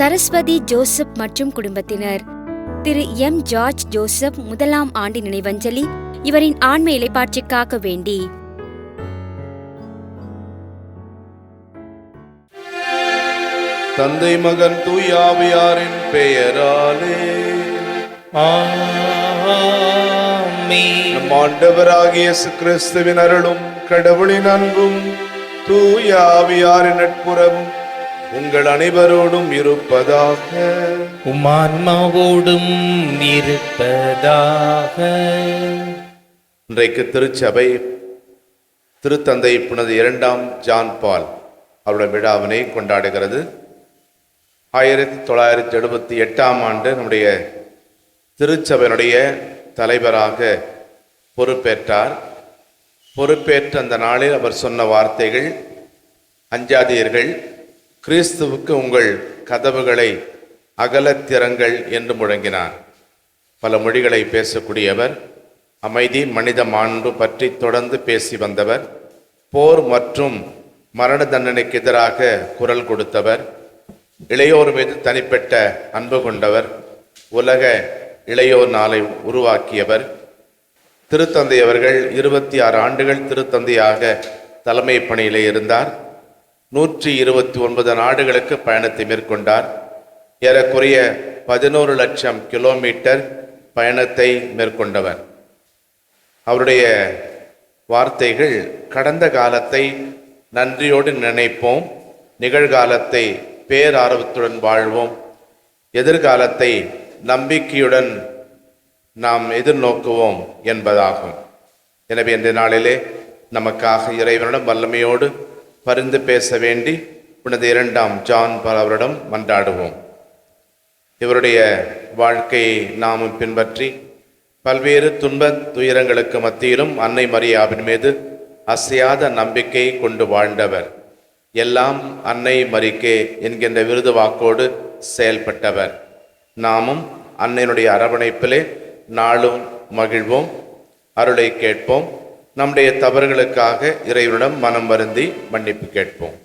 Saraswati Joseph மற்றும் குடும்பத்தினர். திரு M. George Joseph முதலாம் ஆண்டு நினைவஞ்சலி இவரின் ஆண்மை இலைப்பாற்றிக்காக வேண்டி. தந்தை மகன் தூயாவியாரின் பெயராலே. ஆமென். நம் ஆண்டவராகிய கிறிஸ்துவின் அருளும் கடவுளின் அன்பும் தூயாவியாரின் நட்புறவும் உங்கள் அனைவரோடும் இருப்பதாக. உம் ஆன்மாவோடும் இருப்பதாக. இன்றைக்கு திருச்சபை திருத்தந்தை புனது இரண்டாம் ஜான் பால் அவருடைய விழாவினை கொண்டாடுகிறது. ஆயிரத்தி தொள்ளாயிரத்தி எழுபத்தி எட்டாம் ஆண்டு நம்முடைய திருச்சபையினுடைய தலைவராக பொறுப்பேற்றார். பொறுப்பேற்ற அந்த நாளில் அவர் சொன்ன வார்த்தைகள் அஞ்சாதீர்கள். கிறிஸ்துவுக்கு உங்கள் கதவுகளை அகலத்திறங்கள் என்று முழங்கினார். பல மொழிகளை பேசக்கூடியவர் அமைதி மனித மாண்பு பற்றி தொடர்ந்து பேசி வந்தவர் போர் மற்றும் மரண தண்டனைக்கு எதிராக குரல் கொடுத்தவர் இளையோர் மீது தனிப்பட்ட அன்பு கொண்டவர் உலக இளையோர் நாளை உருவாக்கியவர். திருத்தந்தை அவர்கள் இருபத்தி ஆறு ஆண்டுகள் திருத்தந்தையாக தலைமை பணியிலே இருந்தார். நூற்றி இருபத்தி ஒன்பது நாடுகளுக்கு பயணத்தை மேற்கொண்டார். ஏறக்குறைய பதினோரு லட்சம் கிலோமீட்டர் பயணத்தை மேற்கொண்டவர். அவருடைய வார்த்தைகள் கடந்த காலத்தை நன்றியோடு நினைப்போம் நிகழ்காலத்தை பேரார்வத்துடன் வாழ்வோம் எதிர்காலத்தை நம்பிக்கையுடன் நாம் எதிர்நோக்குவோம் என்பதாகும். எனவே இந்த நாளிலே நமக்காக இறைவனிடம் வல்லமையோடு பரிந்து பேச வேண்டி புனித இரண்டாம் ஜான் பால் அவரிடம் மன்றாடுவோம். இவருடைய வாழ்க்கையை நாமும் பின்பற்றி பல்வேறு துன்ப துயரங்களுக்கு மத்தியிலும் அன்னை மரியாவின் மீது அசையாத நம்பிக்கை கொண்டு வாழ்ந்தவர். எல்லாம் அன்னை மரிக்கே என்கின்ற விருது வாக்கோடு செயல்பட்டவர். நாமும் அன்னையினுடைய அரவணைப்பிலே நாளும் மகிழ்வோம் அருளை கேட்போம். நம்முடைய தவறுகளுக்காக இறைவனிடம் மனம் வருந்தி மன்னிப்பு கேட்போம்.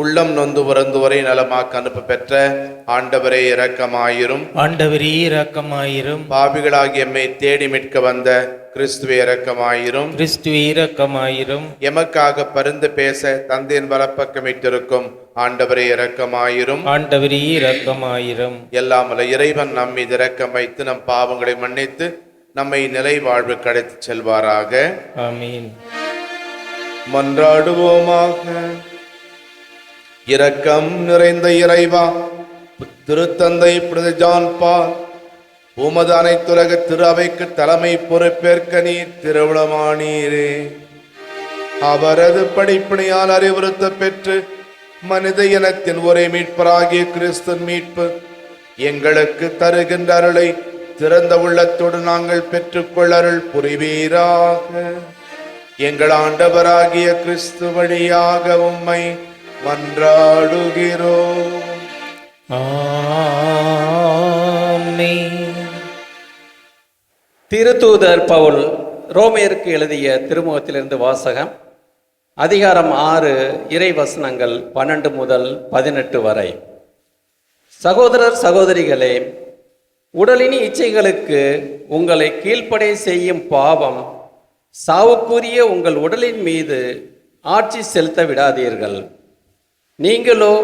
உள்ளம் நொந்து வருந்துவரை நலமாக்க அனுப்ப பெற்ற ஆண்டவரே இரக்கமாயிரும். ஆண்டவரே இரக்கமாயிரும். பாவிகளாகிய எம்மை தேடி மீட்க வந்த கிறிஸ்துவே இரக்கமாயிரும். கிறிஸ்துவே இரக்கமாயிரும். எமக்காக பரிந்து பேச தந்தையின் வலப்பக்கம் இட்டிருக்கும் ஆண்டவரே இரக்கமாயிரும். ஆண்டவரே இரக்கமாயிரும். எல்லாம் இறைவன் நம் மீது இரக்கம் வைத்து நம் பாவங்களை மன்னித்து நம்மை நிலை வாழ்வு கிடைத்து செல்வாராக மன்றாடுவோமாக. இரக்கம் நிறைந்த இறைவா திருத்தந்தை புனித ஜான் பால் உமது அனைத்துலக திரு அவைக்கு தலைமை பொறுப்பேற்க நீர் திருவிழமானீரே அவரது படிப்பினையால் அறிவுறுத்த பெற்று மனித இனத்தின் ஒரே மீட்பராகிய கிறிஸ்தன் மீட்பு எங்களுக்கு தருகின்ற அருளை திறந்த உள்ளத்தோடு நாங்கள் பெற்றுக்கொள்ள அருள் புரிவீராக. எங்கள் ஆண்டவராகிய கிறிஸ்து வழியாக உம்மை மன்றாடுகிறோம் திருத்தூதர் பவுல் ரோமேருக்கு எழுதிய திருமுகத்திலிருந்து வாசகம் அதிகாரம் ஆறு இறை வசனங்கள் பன்னெண்டு முதல் பதினெட்டு வரை. சகோதரர் சகோதரிகளே உடலின் இச்சைகளுக்கு உங்களை கீழ்ப்படை செய்யும் பாவம் சாவுக்குரிய உங்கள் உடலின் மீது ஆட்சி செலுத்த விடாதீர்கள். நீங்களோ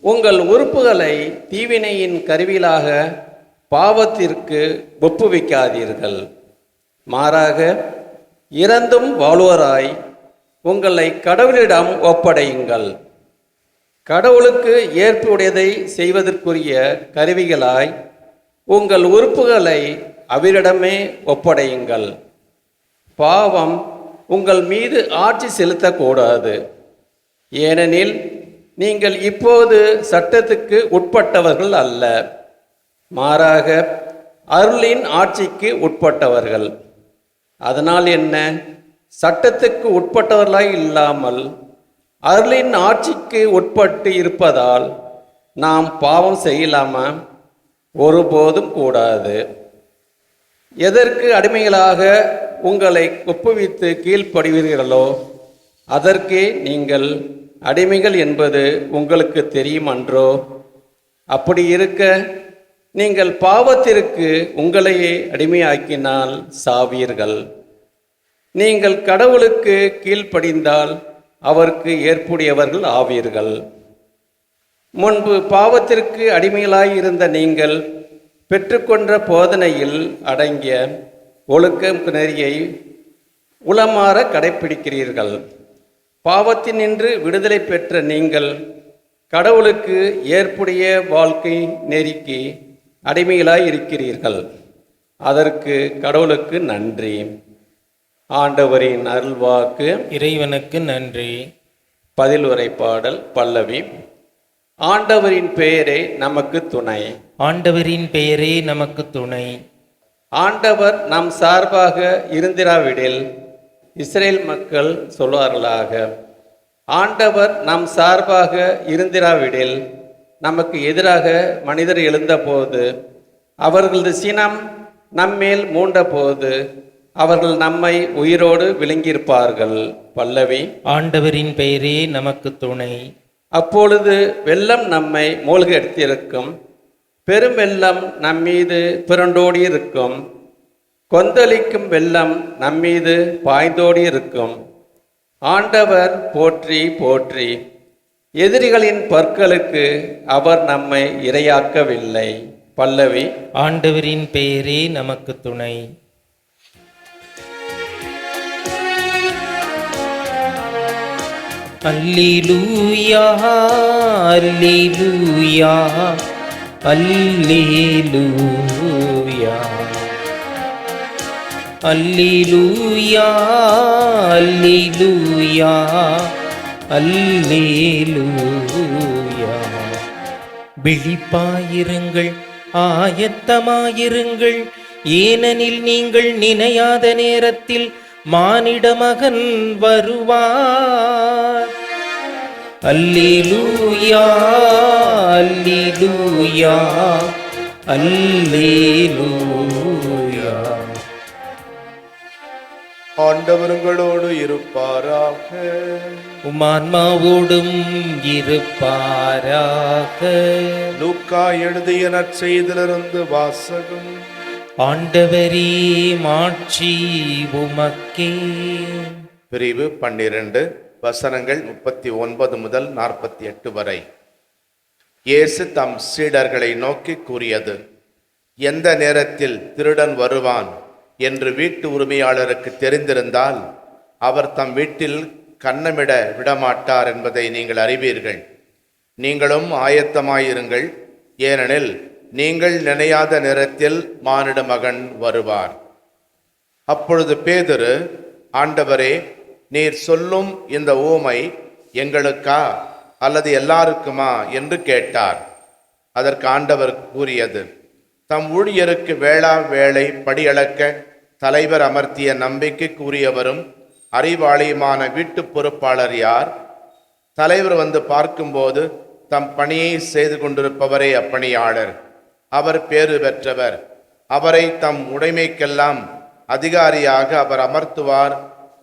உங்கள் உறுப்புகளை தீவினையின் கருவிலாக பாவத்திற்கு ஒப்புவிக்காதீர்கள். மாறாக இறந்தும் வாழ்வராய் உங்களை கடவுளிடம் ஒப்படையுங்கள். கடவுளுக்கு ஏற்புடையதை செய்வதற்குரிய கருவிகளாய் உங்கள் உறுப்புகளை அவரிடமே ஒப்படையுங்கள். பாவம் உங்கள் மீது ஆட்சி செலுத்தக்கூடாது. ஏனெனில் நீங்கள் இப்போது சட்டத்துக்கு உட்பட்டவர்கள் அல்ல. மாறாக அருளின் ஆட்சிக்கு உட்பட்டவர்கள். அதனால் என்ன? சட்டத்துக்கு உட்பட்டவர்களாய் இல்லாமல் அருளின் ஆட்சிக்கு உட்பட்டு இருப்பதால் நாம் பாவம் செய்யலாமா? ஒருபோதும் கூடாது. எதற்கு அடிமைகளாக உங்களை ஒப்புவித்து கீழ்ப்படுவீர்களோ அதற்கே நீங்கள் அடிமைகள் என்பது உங்களுக்கு தெரியும் அன்றோ? அப்படி இருக்க நீங்கள் பாவத்திற்கு உங்களையே அடிமையாக்கினால் சாவீர்கள். நீங்கள் கடவுளுக்கு கீழ்ப்படிந்தால் அவருக்கு ஏற்புடையவர்கள் ஆவீர்கள். முன்பு பாவத்திற்கு அடிமைகளாய் இருந்த நீங்கள் பெற்றுக்கொண்ட போதனையில் அடங்கிய ஒழுக்க நெறியை உளமாற கடைப்பிடிக்கிறீர்கள். பாவத்தினின்று விடுதலை பெற்ற நீங்கள் கடவுளுக்கு ஏற்புடைய வாழ்க்கை நெறிக்கு அடிமைகளாய் இருக்கிறீர்கள் அதற்கு கடவுளுக்கு நன்றி. ஆண்டவரின் அருள்வாக்கு இறைவனுக்கு நன்றி. பதிலுரை பாடல் பல்லவி. ஆண்டவரின் பெயரே நமக்கு துணை. ஆண்டவரின் பெயரே நமக்கு துணை. ஆண்டவர் நம் சார்பாக இருந்திராவிடில் இஸ்ரேல் மக்கள் சொல்வார்களாக ஆண்டவர் நம் சார்பாக இருந்திராவிடில் நமக்கு எதிராக மனிதர் எழுந்தபோது அவர்களது சினம் நம்மேல் மூண்டபோது அவர்கள் நம்மை உயிரோடு விழுங்கியிருப்பார்கள். பல்லவி. ஆண்டவரின் பெயரே நமக்கு துணை. அப்பொழுது வெள்ளம் நம்மை மூழ்கடித்திருக்கும். பெரும் வெள்ளம் நம்மீது புரண்டோடி இருக்கும் கொந்தளிக்கும் வெள்ளம் நம்மீது பாய்ந்தோடி இருக்கும் ஆண்டவர் போற்றி போற்றி. எதிரிகளின் பற்களுக்கு அவர் நம்மை இரையாக்கவில்லை. பல்லவி. ஆண்டவரின் பெயரே நமக்கு துணை. அல்லிலூயா அல்லிலூயா அல்லிலூயா. அல்லிலூயா அல்லிலூயா அல்லேலூயா. விழிப்பாயிருங்கள் ஆயத்தமாயிருங்கள். ஏனெனில் நீங்கள் நினையாத நேரத்தில் மானிட மகன் வருவார். அல்லேலூயா அல்லேலூயா அல்லேலூயா. ஆண்டவருங்களோடு இருப்பாராக. உமான்மாவோடும் இருப்பாராக. லூக்கா எழுதிய நற்செய்திலிருந்து வாசகம். ஆண்டவரே மாட்சி உமக்கே. பிரிவு பன்னிரண்டு வசனங்கள் முப்பத்தி ஒன்பது முதல் நாற்பத்தி எட்டு வரை. இயேசு தம் சீடர்களை நோக்கி கூறியது எந்த நேரத்தில் திருடன் வருவான் என்று வீட்டு உரிமையாளருக்கு தெரிந்திருந்தால் அவர் தம் வீட்டில் கண்ணமிட விடமாட்டார் என்பதை நீங்கள் அறிவீர்கள். நீங்களும் ஆயத்தமாயிருங்கள். ஏனெனில் நீங்கள் நினையாத நேரத்தில் மானிட மகன் வருவார். அப்பொழுது பேதுரு ஆண்டவரே நீர் சொல்லும் இந்த ஊமை எங்களுக்கா அல்லது எல்லாருக்குமா? என்று கேட்டார். அதற்கு ஆண்டவர் கூறியது தம் ஊழியருக்கு வேளா வேளை படியளக்க தலைவர் அமர்த்திய நம்பிக்கைக்குரியவரும் அறிவாளியுமான வீட்டு பொறுப்பாளர் யார்? தலைவர் வந்து பார்க்கும்போது தம் பணியை செய்து கொண்டிருப்பவரே அப்பணியாளர். அவர் பேறு பெற்றவர். அவரை தம் உடைமைக்கெல்லாம் அதிகாரியாக அவர் அமர்த்துவார்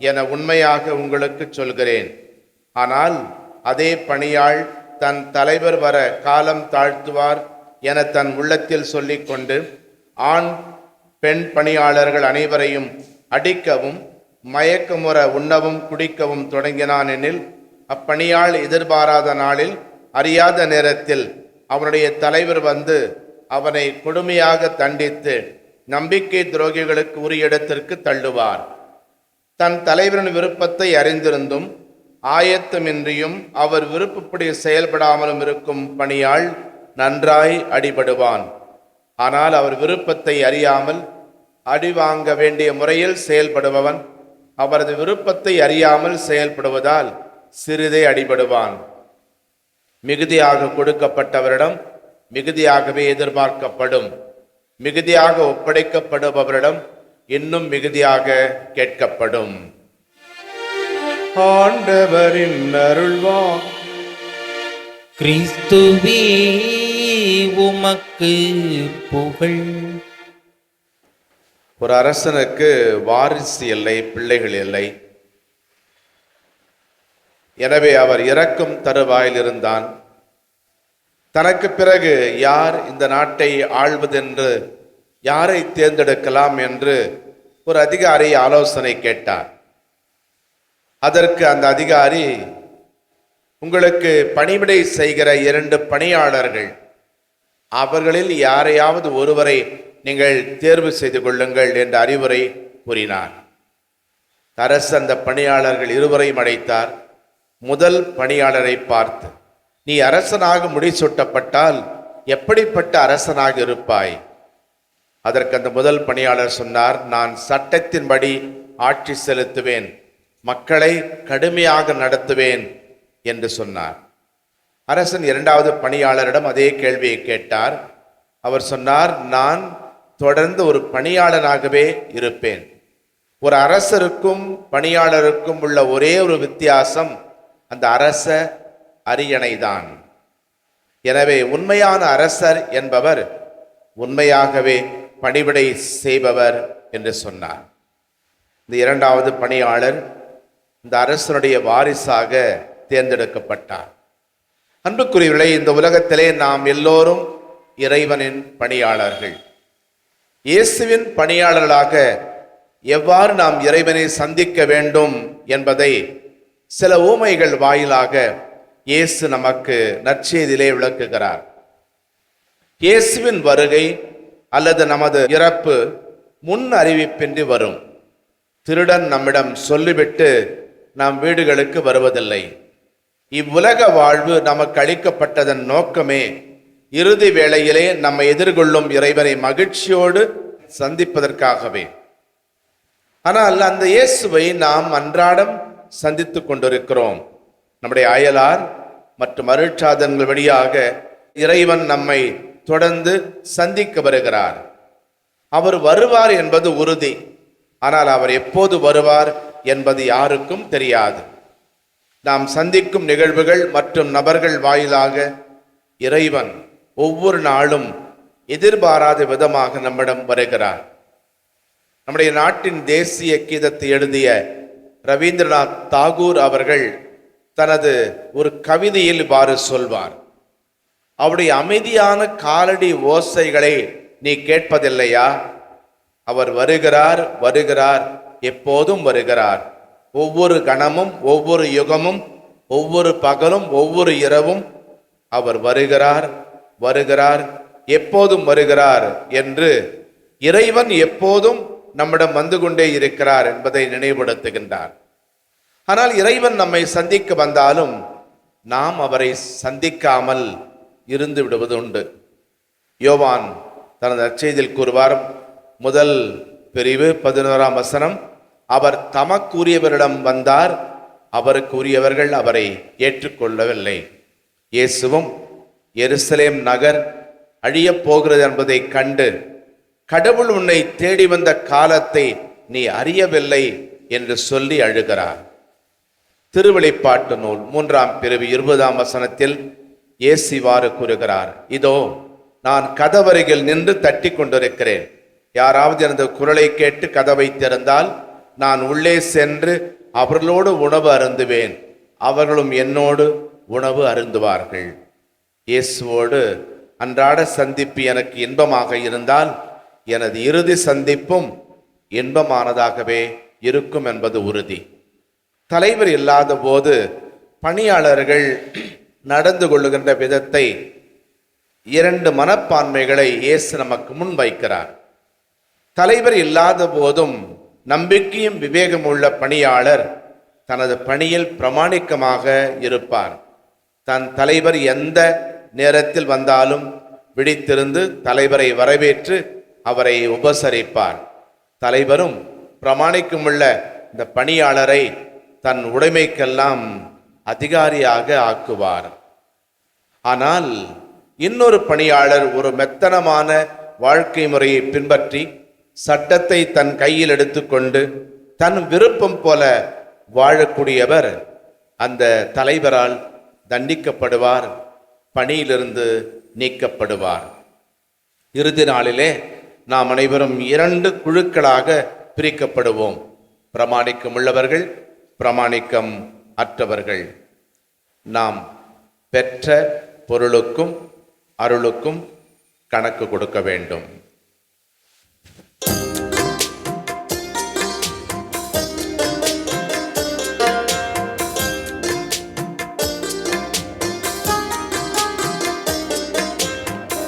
என உண்மையாக உங்களுக்கு சொல்கிறேன். ஆனால் அதே பணியாள் தன் தலைவர் வர காலம் தாழ்த்துவார் என தன் உள்ளத்தில் சொல்லிக்கொண்டு ஆண் பெண் பணியாளர்கள் அனைவரையும் அடிக்கவும் மயக்கமுற உண்ணவும் குடிக்கவும் தொடங்கினான் எனில் அப்பணியாள் எதிர்பாராத நாளில் அறியாத நேரத்தில் அவனுடைய தலைவர் வந்து அவனை கொடுமையாக தண்டித்து நம்பிக்கை துரோகிகளுக்கு உரிய இடத்திற்கு தள்ளுவார். தன் தலைவரின் விருப்பத்தை அறிந்திருந்தும் ஆயத்தமின்றியும் அவர் விருப்பப்படி செயல்படாமலும் இருக்கும் பணியால் நன்றாய் அடிபடுவான். ஆனால் அவர் விருப்பத்தை அறியாமல் அடி வாங்க வேண்டிய முறையில் செயல்படுபவன் அவரது விருப்பத்தை அறியாமல் செயல்படுவதால் சிறிதே அடிபடுவான். மிகுதியாக கொடுக்கப்பட்டவரிடம் மிகுதியாகவே எதிர்பார்க்கப்படும் மிகுதியாக ஒப்படைக்கப்படுபவரிடம் இன்னும் மிகுதியாக கேட்கப்படும். ஆண்டவரின் அருள்வா கிறிஸ்துவே உமக்கு புகழ். ஒரு அரசனுக்கு வாரிசு இல்லை பிள்ளைகள் இல்லை. எனவே அவர் இறக்கும் தருவாயில் இருந்தான் தனக்கு பிறகு யார் இந்த நாட்டை ஆள்வதென்று யாரை தேர்ந்தெடுக்கலாம் என்று ஒரு அதிகாரி ஆலோசனை கேட்டார். அதற்கு அந்த அதிகாரி உங்களுக்கு பணிவிடை செய்கிற இரண்டு பணியாளர்கள் அவர்களில் யாரையாவது ஒருவரை நீங்கள் தேர்வு செய்து கொள்ளுங்கள் என்ற அறிவுரை கூறினார். அரசு அந்த பணியாளர்கள் இருவரையும் அழைத்தார் முதல் பணியாளரை பார்த்து நீ அரசனாக முடிசூட்டப்பட்டால் எப்படிப்பட்ட அரசனாக இருப்பாய்? அதற்கு அந்த முதல் பணியாளர் சொன்னார் நான் சட்டத்தின்படி ஆட்சி செலுத்துவேன் மக்களை கடுமையாக நடத்துவேன் என்று சொன்னார். அரசன் இரண்டாவது பணியாளரிடம் அதே கேள்வியை கேட்டார். அவர் சொன்னார் நான் தொடர்ந்து ஒரு பணியாளனாகவே இருப்பேன். ஒரு அரசருக்கும் பணியாளருக்கும் உள்ள ஒரே ஒரு வித்தியாசம் அந்த அரச அரியணைதான். எனவே உண்மையான அரசர் என்பவர் உண்மையாகவே பணிவிடை செய்பவர் என்று சொன்னார். இந்த இரண்டாவது பணியாளர் இந்த அரசனுடைய வாரிசாக தேர்ந்தெடுக்கப்பட்டார். அன்புக்குரியவர்களே இந்த உலகத்திலே நாம் எல்லோரும் இறைவனின் பணியாளர்கள். இயேசுவின் பணியாளர்களாக எவ்வாறு நாம் இறைவனை சந்திக்க வேண்டும் என்பதை சில ஊமைகள் வாயிலாக இயேசு நமக்கு நற்செய்தியிலே விளக்குகிறார். இயேசுவின் வருகை அல்லது நமது இறப்பு முன் அறிவிப்பின்றி வரும். திருடன் நம்மிடம் சொல்லிவிட்டு நாம் வீடுகளுக்கு வருவதில்லை. இவ்வுலக வாழ்வு நமக்கு அளிக்கப்பட்டதன் நோக்கமே இறுதி வேளையிலே நம்மை எதிர்கொள்ளும் இறைவனை மகிழ்ச்சியோடு சந்திப்பதற்காகவே. ஆனால் அந்த இயேசுவை நாம் அன்றாடம் சந்தித்துக் கொண்டிருக்கிறோம். நம்முடைய அயலார் மற்றும் அருட்சாதன்கள் வழியாக இறைவன் நம்மை தொடர்ந்து சந்திக்க வருகிறார். அவர் வருவார் என்பது உறுதி. ஆனால் அவர் எப்போது வருவார் என்பது யாருக்கும் தெரியாது. நாம் சந்திக்கும் நிகழ்வுகள் மற்றும் நபர்கள் வாயிலாக இறைவன் ஒவ்வொரு நாளும் எதிர்பாராத விதமாக நம்மிடம் வருகிறார். நம்முடைய நாட்டின் தேசிய கீதத்தை எழுதிய ரவீந்திரநாத் தாகூர் அவர்கள் தனது ஒரு கவிதையில் இவ்வாறு சொல்வார். அவருடைய அமைதியான காலடி ஓசைகளை நீ கேட்பதில்லையா? அவர் வருகிறார் வருகிறார் எப்போதும் வருகிறார். ஒவ்வொரு கணமும் ஒவ்வொரு யுகமும் ஒவ்வொரு பகலும் ஒவ்வொரு இரவும் அவர் வருகிறார் வருகிறார் எப்போதும் வருகிறார் என்று இறைவன் எப்போதும் நம்மிடம் வந்து கொண்டே இருக்கிறார் என்பதை நினைவுபடுத்துகின்றார். ஆனால் இறைவன் நம்மை சந்திக்க வந்தாலும் நாம் அவரை சந்திக்காமல் இருந்து விடுவது உண்டு. யோவான் தனது அச்செய்தில் கூறுவார் முதல் பிரிவு பதினோராம் வசனம் அவர் தமக்குரியவரிடம் வந்தார் அவருக்கு உரியவர்கள் அவரை ஏற்றுக்கொள்ளவில்லை. இயேசுவும் எருசலேம் நகர் அழியப் போகிறது என்பதை கண்டு கடவுள் உன்னை தேடி வந்த காலத்தை நீ அறியவில்லை என்று சொல்லி அழுகிறார். திருவெளிப்பாட்டு நூல் மூன்றாம் பிரிவு இருபதாம் வசனத்தில் இயேசுவாறு கூறுகிறார் இதோ நான் கதவருகில் நின்று தட்டி கொண்டிருக்கிறேன். யாராவது எனது குரலை கேட்டு கதவை திறந்தால் நான் உள்ளே சென்று அவர்களோடு உணவு அருந்துவேன். அவர்களும் என்னோடு உணவு அருந்துவார்கள். இயேசுவோடு அன்றாட சந்திப்பு எனக்கு இன்பமாக இருந்தால் எனது இறுதி சந்திப்பும் இன்பமானதாகவே இருக்கும் என்பது உறுதி. தலைவர் இல்லாத போது பணியாளர்கள் நடந்து கொள்ளுகின்ற விதத்தை இரண்டு மனப்பான்மைகளை இயேசு நமக்கு முன் வைக்கிறார் தலைவர் இல்லாத போதும் நம்பிக்கையும் விவேகம் உள்ள பணியாளர் தனது பணியில் பிரமாணிக்கமாக இருப்பார். தன் தலைவர் எந்த நேரத்தில் வந்தாலும் விழித்திருந்து தலைவரை வரவேற்று அவரை உபசரிப்பார். தலைவரும் பிரமாணிக்கமுள்ள இந்த பணியாளரை தன் உடைமைக்கெல்லாம் அதிகாரியாக ஆக்குவார். ஆனால் இன்னொரு பணியாளர் ஒரு மெத்தனமான வாழ்க்கை முறையை பின்பற்றி சட்டத்தை தன் கையில் எடுத்துக்கொண்டு தன் விருப்பம் போல வாழக்கூடியவர் அந்த தலைவரால் தண்டிக்கப்படுவார் பணியிலிருந்து நீக்கப்படுவார். இறுதி நாளிலே நாம் அனைவரும் இரண்டு குழுக்களாக பிரிக்கப்படுவோம். பிரமாணிக்கம் உள்ளவர்கள் பிரமாணிக்கம் அற்றவர்கள். நாம் பெற்ற பொருளுக்கும் அருளுக்கும் கணக்கு கொடுக்க வேண்டும்.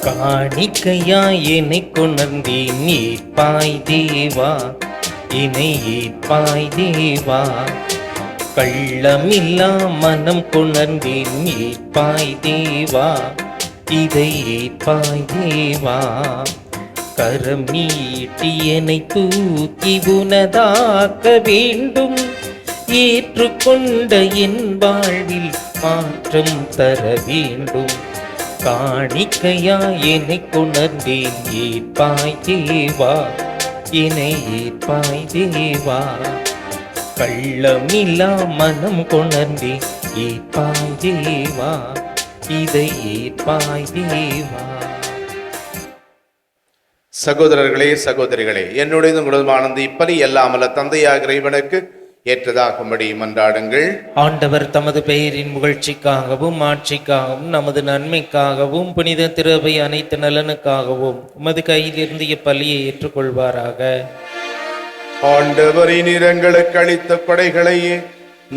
காணிக்கையா என்னை கொண்டர்ந்தி நீ பாய் தேவா. இணை பாய் தேவா. கள்ளமில்லா மனம் கொணர்ந்தேன் ஏற்பாய் தேவா இதை ஏற்பாய் தேவா. கரம் நீட்டி என்னை தூக்கி உனதாக்க வேண்டும். ஏற்றுக்கொண்ட என் வாழ்வில் மாற்றம் தர வேண்டும். காணிக்கையா என்னை கொணர்ந்தேன் ஏற்பாய் தேவா. என்னை ஏற்பாய் தேவா. கள்ளமில்லா மனம் கொணர்ந்தேன் ஏற்பாய் தேவா இதை ஏற்பாய் தேவா. சகோதரர்களே சகோதரிகளே என்னுடைய உங்களுமானது இப்படி எல்லாமல்ல தந்தையாக இறைவனுக்கு ஏற்றதாகும்படி மன்றாடுங்கள். ஆண்டவர் தமது பெயரின் புகழ்ச்சிக்காகவும் ஆட்சிக்காகவும் நமது நன்மைக்காகவும் புனித திருவை அனைத்து நலனுக்காகவும் உமது கையிலிருந்து இப்பலியை ஏற்றுக்கொள்வாராக. ஆண்டவரின் இரங்களுக்கு அளித்த கொடைகளையே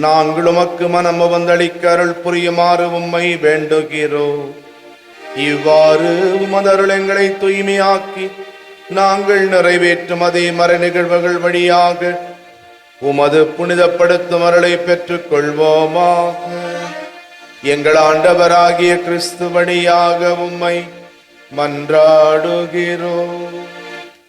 நாங்கள் உமக்கு மனம் வந்தளிக்க அருள் புரியுமாறு உம்மை வேண்டுகிறோம். இவ்வாறு உமதருள் அருளங்களை தூய்மையாக்கி நாங்கள் நிறைவேற்றும் அதே மர நிகழ்வுகள் வழியாக உமது புனிதப்படுத்தும் அருளை பெற்றுக் கொள்வோமாக எங்கள் ஆண்டவராகிய கிறிஸ்து வழியாக உம்மை மன்றாடுகிறோம்.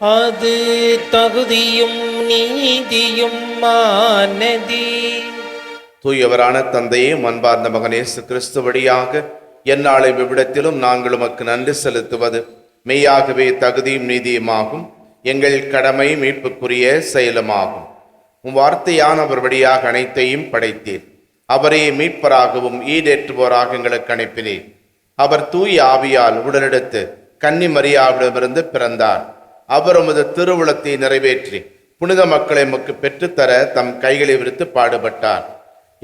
அது தகுதியும் நீதியும் மானதி தூயவரான தந்தையே அன்பார்ந்த மகனேசு கிறிஸ்து வழியாக என்னாலை விவிடத்திலும் நாங்கள் உமக்கு நன்றி செலுத்துவது. மெய்யாகவே தகுதியும் நீதியுமாகும். எங்கள் கடமை மீட்புக்குரிய செயலுமாகும். உம் வார்த்தையானவர் வழியாக அனைத்தையும் படைத்தீர். அவரே மீட்பராகவும் ஈடேற்றுவோராக எங்களுக்கு அனுப்பினீர். அவர் தூய் ஆவியால் உடலெடுத்து கன்னி மரியாவிடமிருந்து பிறந்தார். அவர் உமது திருவுளத்தை நிறைவேற்றி புனித மக்களை எமக்கு பெற்றுத்தர தம் கைகளை விரித்து பாடுபட்டார்.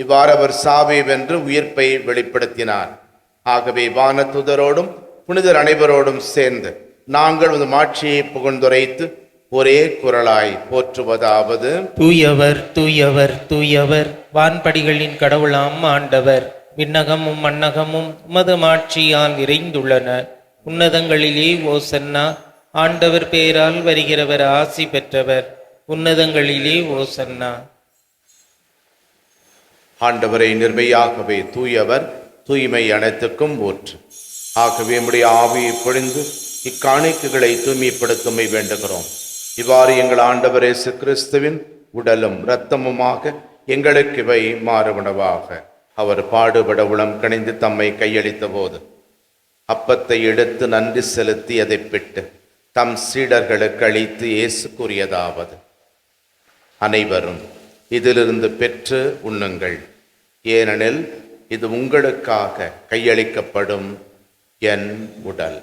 இவ்வாறு அவர் சாவை வென்று உயிர்ப்பை வெளிப்படுத்தினார். ஆகவே வானத்துதரோடும் புனிதர் அனைவரோடும் சேர்ந்து நாங்கள் உமது மாட்சியை புகழ்ந்துரைத்து ஒரே குரலாய் போற்றுவதாவது. தூயவர் தூயவர் தூயவர் வான்படிகளின் கடவுளாம் ஆண்டவர். விண்ணகமும் மன்னகமும் உமது மாட்சியால் நிறைந்துள்ளன. உன்னதங்களிலே ஓசன்னா ஆண்டவர் பெயரால் வருகிறவர் ஆசி பெற்றவர். உன்னதங்களிலே ஓசன்னா. ஆண்டவரை நிர்மையாகவே தூயவர் தூய்மை அனைத்துக்கும் ஊற்று ஆகவே நம்முடைய ஆவியை பொழிந்து இக்காணிக்கைகளை தூய்மைப்படுத்துமை வேண்டுகிறோம். இவ்வாறு எங்கள் ஆண்டவர் இயேசு கிறிஸ்துவின் உடலும் இரத்தமுமாக எங்களுக்கு இவை மாறுவனவாக. அவர் பாடுபட உளம் கணிந்து தம்மை கையளித்த போது அப்பத்தை எடுத்து நன்றி செலுத்தி அதை பெற்று தம் சீடர்களுக்கு அளித்து இயேசு கூறியதாவது அனைவரும் இதிலிருந்து பெற்று உண்ணுங்கள். ஏனெனில் இது உங்களுக்காக கையளிக்கப்படும் என் உடல்.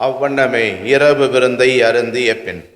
அவ்வண்ணமே இரவு விருந்தை அருந்திய பின்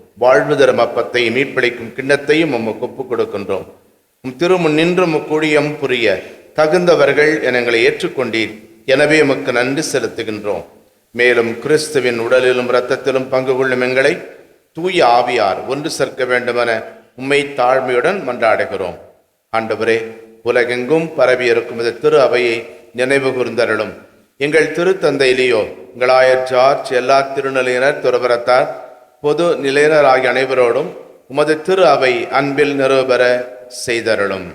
வாழ்வு தரும் அப்பத்தை மீட்பளிக்கும் கிண்ணத்தையும் உமக்கு ஒப்புக் கொடுக்கின்றோம். உம் திருமுன் நின்று கூடியம் புரிய தகுந்தவர்கள் என எங்களை ஏற்றுக்கொண்டீர். எனவே உமக்கு நன்றி செலுத்துகின்றோம். மேலும் கிறிஸ்துவின் உடலிலும் இரத்தத்திலும் பங்கு கொள்ளும் எங்களை தூய ஆவியார் ஒன்று சேர்க்க வேண்டுமென உம்மை தாழ்மையுடன் மன்றாடுகிறோம். ஆண்டவரே உலகெங்கும் பரவியிருக்கும் இந்த திரு அவையை நினைவு கூர்ந்தருளும். எங்கள் திருத்தந்தையிலேயோ எங்கள் ஆயர் ஜார்ஜ் எல்லா திருநிலையினர் துறவரத்தார் பொது நிலையினர் ஆகிய அனைவரோடும் உமது திரு அவை அன்பில் நிறுவபெற செய்தருளும்.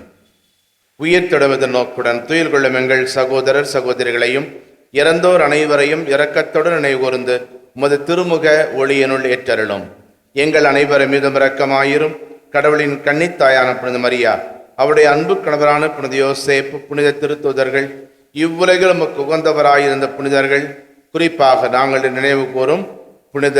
உயிர் தொடுவது நோக்குடன் துயில் கொள்ளும் எங்கள் சகோதரர் சகோதரிகளையும் இறந்தோர் அனைவரையும் இரக்கத்துடன் நினைவுகூர்ந்து உமது திருமுக ஒளியினுள் ஏற்றருளும். எங்கள் அனைவரும் மீதும் இரக்கமாயிரும். கடவுளின் கன்னித்தாயான புனித மரியா அவருடைய அன்பு கணவரான புனித யோசேப்பு புனித திருத்தூதர்கள் இவ்வுலகில் நமக்கு உகந்தவராயிருந்த புனிதர்கள் குறிப்பாக நாங்கள் நினைவு கூறும் புனித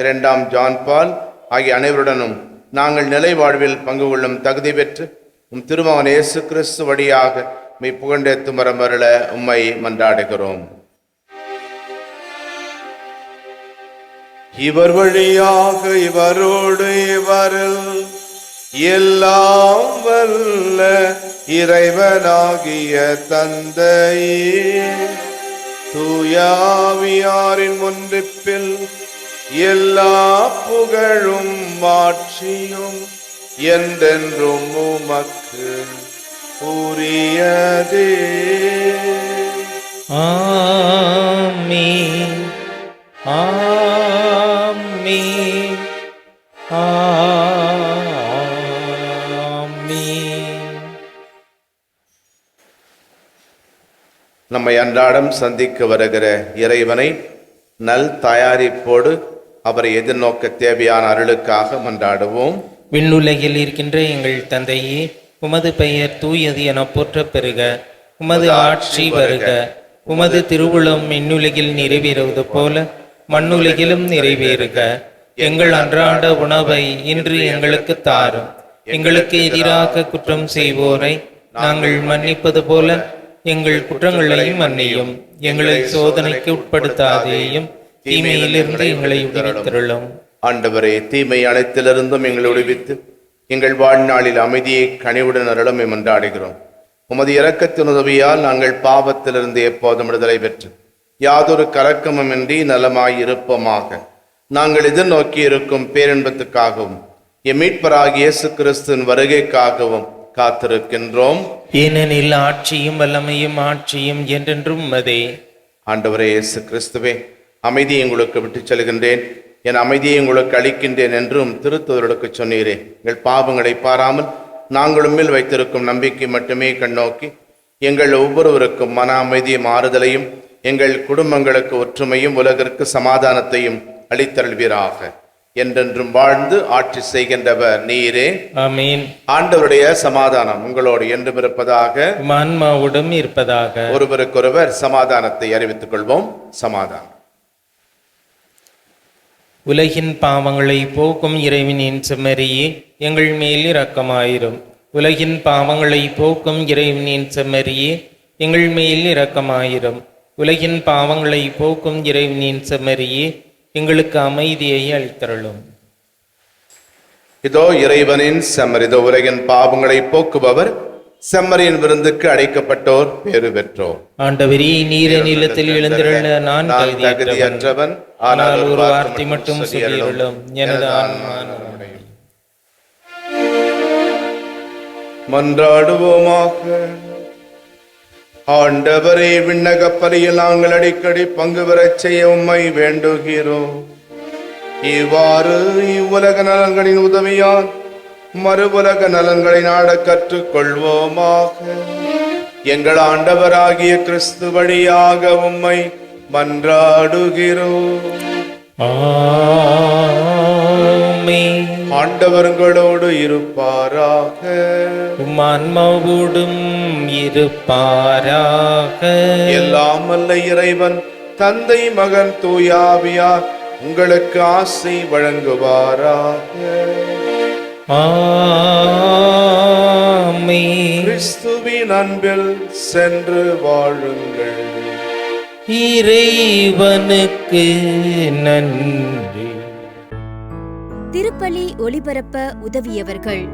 இரண்டாம் ஜான் பால் ஆகிய அனைவருடனும் நாங்கள் நிலை வாழ்வில் பங்கு கொள்ளும் தகுதி பெற்று உம் திருமகன் இயேசு கிறிஸ்து வழியாக மெய் புகண்டேத்து மரம் அருள உம்மை மன்றாடுகிறோம். இவர் வழியாக இவரோடு இவரில் எல்லாம் வல்ல இறைவனாகிய தந்தை. தூயாவியாரின் ஒன்றிப்பில் எல்லா புகழும் மாட்சியும் என்றென்றும் உமக்கு உரியதே. ஆமென். ஆமென். ஆமென். நம்மை அன்றாடம் சந்திக்க வருகிற இறைவனை நல் தயாரிப்போடு அவரை எதிர்நோக்க தேவையான அருளுக்காக மன்றாடுவோம். விண்ணுலகில் இருக்கின்ற எங்கள் தந்தையே உமது பெயர் தூயது என போற்றப் பெறுக உமது ஆட்சி வருக. உமது திருவுளம் விண்ணுலகில் நிறைவேறுவது போல மண்ணுலகிலும் நிறைவேறுக. எங்கள் அன்றாட உணவை இன்று எங்களுக்கு தாரும். எங்களுக்கு எதிராக குற்றம் செய்வோரை நாங்கள் மன்னிப்பது போல எங்கள் குற்றங்களையும் மன்னியும். எங்களை சோதனைக்கு உட்படுத்தாதேயும். தீமையிலிருந்து எங்களை விடுவித்தருளும் ஆண்டவரே தீமை அனைத்திலிருந்தும் எங்களை விடுவித்து எங்கள் வாழ்நாளில் அமைதியை கனிவுடன் அருளமை மன்றாடுகிறோம் உமது இரக்கத்தின் உதவியால் நாங்கள் பாவத்திலிருந்து எப்போதும் விடுதலை பெற்று யாதொரு கலக்கமுமின்றி நலமாய் இருப்போமாக நாங்கள் எதிர்நோக்கி இருக்கும் பேரின்பத்துக்காகவும் எம் மீட்பராகிய இயேசு கிறிஸ்துவின் வருகைக்காகவும் காத்திருக்கின்றோம். ஏனெனில் ஆட்சியும் வல்லமையும் ஆட்சியும் என்றென்றும் மதே ஆண்டவரே இயேசு கிறிஸ்துவே அமைதியை உங்களுக்கு விட்டுச் செல்கின்றேன். என் அமைதியை உங்களுக்கு அளிக்கின்றேன் என்றும் திருத்துவர்களுக்கு சொன்னீரே. எங்கள் பாவங்களை பாராமல் நாங்கள் உம்மில் வைத்திருக்கும் நம்பிக்கை மட்டுமே கண்ணோக்கி எங்கள் ஒவ்வொருவருக்கும் மன அமைதியும் ஆறுதலையும் எங்கள் குடும்பங்களுக்கு ஒற்றுமையும் உலகிற்கு சமாதானத்தையும் அளித்தருள்வீராக. என்றென்றும் வாழ்ந்து ஆட்சி செய்கின்றவர் நீரே. ஆண்டவருடைய சமாதானம் உங்களோடு என்றும் இருப்பதாக ஆன்மாவுடன் இருப்பதாக. ஒருவருக்கொருவர் சமாதானத்தை அறிவித்துக் கொள்வோம். சமாதானம். உலகின் பாவங்களை போக்கும் இறைவனின் செம்மறியே எங்கள் மேல் இரக்கமாயிரும். உலகின் பாவங்களை போக்கும் இறைவனின் செம்மறியே எங்கள் மேல் இரக்கமாயிரும். உலகின் பாவங்களை போக்கும் இறைவனின் செம்மறியே எங்களுக்கு அமைதியை அளித்தருளும். இதோ இறைவனின் செம்மறி இதோ உலகின் பாவங்களை போக்குபவர் செம்மறியின் விருந்துக்கு அழைக்கப்பட்டோர் பேறு பெற்றோர். ஆண்டவரே நீர நிலத்தில் எழுந்திருள்ள நான் தகுதியற்றவன். ஆனால் ஒரு வார்த்தை மட்டும் சொல்லியுள்ளோம் எனது மன்றாடுவோமாக. ஆண்டவரே விண்ணகப்பலியில் நாங்கள் அடிக்கடி பங்கு பெறச் செய்ய உம்மை வேண்டுகிறோம். இவ்வாறு இவ்வுலக நலன்களின் உதவியால் மறுவுலக நலன்களை நாட கற்றுக்கொள்வோமாக. எங்கள் ஆண்டவராகிய கிறிஸ்து வழியாக உம்மை மன்றாடுகிறோம். ஆண்டவர்களோடு இருப்பாராக. ஆன்மாவோடும் இருப்பாராக. எல்லாம் வல்ல இறைவன் தந்தை மகன் தூயாவியார் உங்களுக்கு ஆசை வழங்குவாராக. ஆமென். கிறிஸ்துவின் அன்பில் சென்று வாழுங்கள். இறைவனுக்கு நன்றி. திருப்பலி ஒளிபரப்ப உதவியவர்கள்.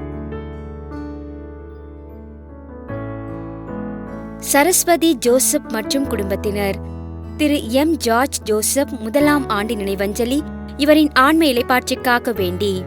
சரஸ்வதி ஜோசப் மற்றும் குடும்பத்தினர். திரு எம் ஜார்ஜ் ஜோசப் முதலாம் ஆண்டு நினைவஞ்சலி இவரின் ஆன்ம இலைப்பாற்றிக்காக வேண்டி.